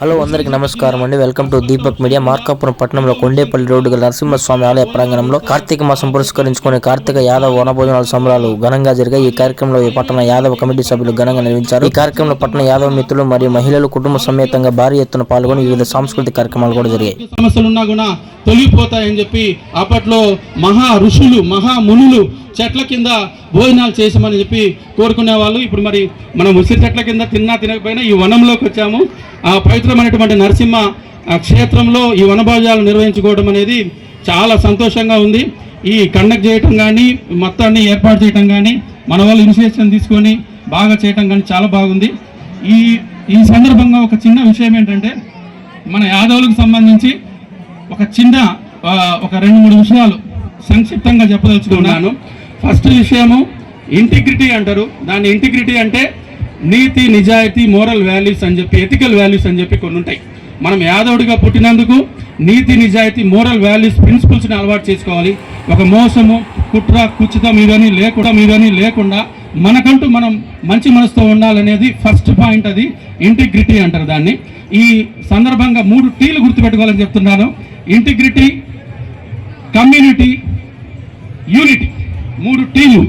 Hello అందరికి నమస్కారం అండి. Welcome to Deepak media. Markapuram పట్టణంలో కొండేపల్లి రోడ్డు గల నరసింహస్వామి ఆలయ ప్రాంగణంలో కార్తీక మాసం పురస్కరించుకుని కార్తీక యాదవ వనభోజనాల సంబరాలు ఘనంగా జరిగాయి. ఈ కార్యక్రమంలో ఈ పట్టణ యాదవ కమిటీ సభ్యులు ఘనంగా నిర్వహించారు. ఈ కార్యక్రమంలో పట్టణ యాదవ మిత్రులు మరియు మహిళలు కుటుంబ సమేతంగా భారీ ఎత్తున పాల్గొని వివిధ సాంస్కృతిక కార్యక్రమాలు కూడా జరిగాయి. సమస్యలు ఉన్నా కూడా తొలగిపోతాయని చెప్పి అప్పట్లో మహా ఋషులు మహా మునులు చెట్ల కింద భోజనాలు చేసామని చెప్పి కోరుకునే వాళ్ళు ఇప్పుడు మరి మనం ఉసిరి చెట్ల కింద తిన్నా తినకపోయినా ఈ వనంలోకి వచ్చాము. ఆ పవిత్రమైనటువంటి నరసింహ క్షేత్రంలో ఈ వనభోజనాలు నిర్వహించుకోవడం అనేది చాలా సంతోషంగా ఉంది. ఈ కండక్ట్ చేయటం కానీ మొత్తాన్ని ఏర్పాటు చేయటం కానీ మన వాళ్ళు ఇనిషియేషన్ తీసుకొని బాగా చేయటం కానీ చాలా బాగుంది. ఈ ఈ సందర్భంగా ఒక చిన్న విషయం ఏంటంటే మన యాదవులకు సంబంధించి ఒక చిన్న ఒక రెండు మూడు విషయాలు సంక్షిప్తంగా చెప్పదలుచుకున్నాను ఫస్ట్ విషయము ఇంటిగ్రిటీ అంటారు. దాని ఇంటిగ్రిటీ అంటే నీతి నిజాయితీ మోరల్ వాల్యూస్ అని చెప్పి ఎథికల్ వాల్యూస్ అని చెప్పి కొన్ని ఉంటాయి. మనం యాదవుడిగా పుట్టినందుకు నీతి నిజాయితీ మోరల్ వాల్యూస్ ప్రిన్సిపల్స్ని అలవాటు చేసుకోవాలి. ఒక మోసము కుట్ర కుచితం ఇవన్నీ లేకుండా ఇవన్నీ లేకుండా మనకంటూ మనం మంచి మనసుతో ఉండాలనేది ఫస్ట్ పాయింట్ అది. ఇంటిగ్రిటీ అంటారు దాన్ని. ఈ సందర్భంగా మూడు టీలు గుర్తుపెట్టుకోవాలని చెప్తున్నాను. Integrity community unity. మూడు టీలు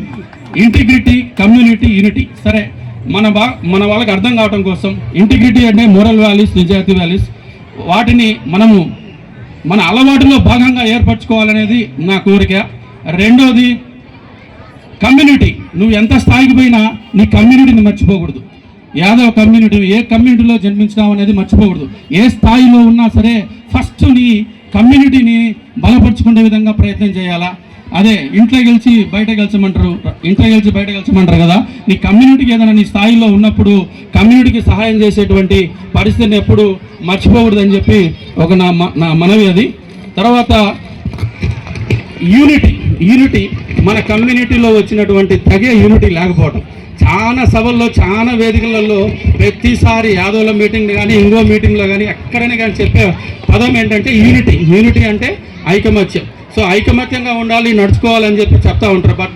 ఇంటిగ్రిటీ కమ్యూనిటీ యూనిటీ. సరే మన బా మన వాళ్ళకి అర్థం కావటం కోసం ఇంటిగ్రిటీ అంటే మోరల్ వాల్యూస్ నిజాయితీ వాల్యూస్. వాటిని మనము మన అలవాటులో భాగంగా ఏర్పరచుకోవాలనేది నా కోరిక. రెండోది కమ్యూనిటీ. నువ్వు ఎంత స్థాయికి పోయినా నీ కమ్యూనిటీని మర్చిపోకూడదు. యాదవ్ కమ్యూనిటీ ఏ కమ్యూనిటీలో జన్మించినావు అనేది మర్చిపోకూడదు. ఏ స్థాయిలో ఉన్నా సరే ఫస్ట్ నీ కమ్యూనిటీని బలపరుచుకునే విధంగా ప్రయత్నం చేయాలా? అదే ఇంట్లో గెలిచి బయట గెలిచమంటారు ఇంట్లో గెలిచి బయట గెలిచమంటారు కదా? నీ కమ్యూనిటీకి ఏదైనా నీ స్థాయిలో ఉన్నప్పుడు కమ్యూనిటీకి సహాయం చేసేటువంటి పరిస్థితిని ఎప్పుడు మర్చిపోకూడదని చెప్పి ఒక నా నా మనవి అది. తర్వాత యూనిటీ యూనిటీ మన కమ్యూనిటీలో వచ్చినటువంటి తగే యూనిటీ లేకపోవటం. చాలా సభల్లో చాలా వేదికలలో ప్రతిసారి యాదవుల మీటింగ్లో కానీ ఇంకో మీటింగ్లో కానీ ఎక్కడైనా కానీ చెప్పే పదం ఏంటంటే యూనిటీ యూనిటీ అంటే ఐకమత్యం. సో ఐకమత్యంగా ఉండాలి నడుచుకోవాలని చెప్పి చెప్తా ఉంటారు. బట్